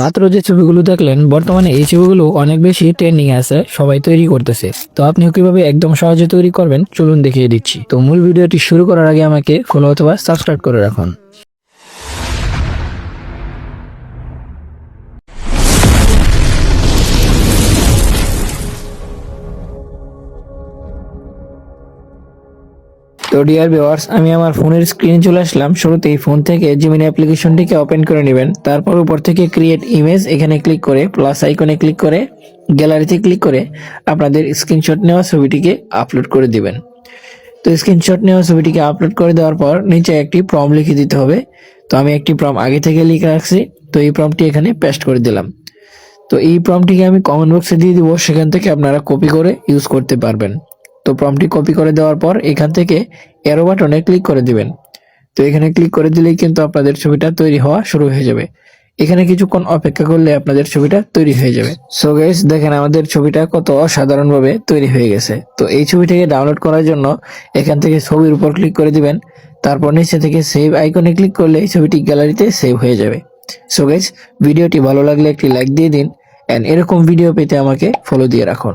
মাত্র যে ছবিগুলো দেখলেন, বর্তমানে এই ছবিগুলো অনেক বেশি ট্রেন্ডিং আছে, সবাই তৈরি করতেছে। তো আপনি কীভাবে একদম সহজে তৈরি করবেন, চলুন দেখিয়ে দিচ্ছি। তো মূল ভিডিওটি শুরু করার আগে আমাকে ফলো অথবা সাবস্ক্রাইব করে রাখুন। তো ডিয়ার ভিউয়ার্স আমি আমার ফোনের স্ক্রিনে চলে আসলাম। শুরুতেই ফোন থেকে জিমিনি অ্যাপ্লিকেশনটিকে ওপেন করে নেবেন। তারপর উপর থেকে ক্রিয়েট ইমেজ এখানে ক্লিক করে প্লাস আইকনে ক্লিক করে গ্যালারিতে ক্লিক করে আপনাদের স্ক্রিনশট নেওয়া ছবিটিকে আপলোড করে দিবেন। তো স্ক্রিনশট নেওয়া ছবিটিকে আপলোড করে দেওয়ার পর নিচে একটি প্রম লিখে দিতে হবে। তো আমি একটি প্রম আগে থেকে লিখে রাখছি। তো এই প্রমটি এখানে পেস্ট করে দিলাম। তো এই প্রমটিকে আমি কমেন্ট বক্সে দিয়ে দিব। সেখান থেকে আপনারা কপি করে ইউজ করতে পারবেন। তো প্রমটি কপি করে দেওয়ার পর এখান থেকে এরো বাটনে ক্লিক করে দিবেন। তো এখানে ক্লিক করে দিলেই কিন্তু আপনাদের ছবিটা তৈরি হওয়া শুরু হয়ে যাবে। এখানে কিছুক্ষণ অপেক্ষা করলে আপনাদের ছবিটা তৈরি হয়ে যাবে। সো গাইস দেখেন আমাদের ছবিটা কত অসাধারণভাবে তৈরি হয়ে গেছে। তো এই ছবিটাকে ডাউনলোড করার জন্য এখান থেকে ছবির উপর ক্লিক করে দিবেন। তারপর নিচে থেকে সেভ আইকনে ক্লিক করলে এই ছবিটি গ্যালারিতে সেভ হয়ে যাবে। সো গাইস ভিডিওটি ভালো লাগলে একটি লাইক দিয়ে দিন। এন্ড এরকম ভিডিও পেতে আমাকে ফলো দিয়ে রাখুন।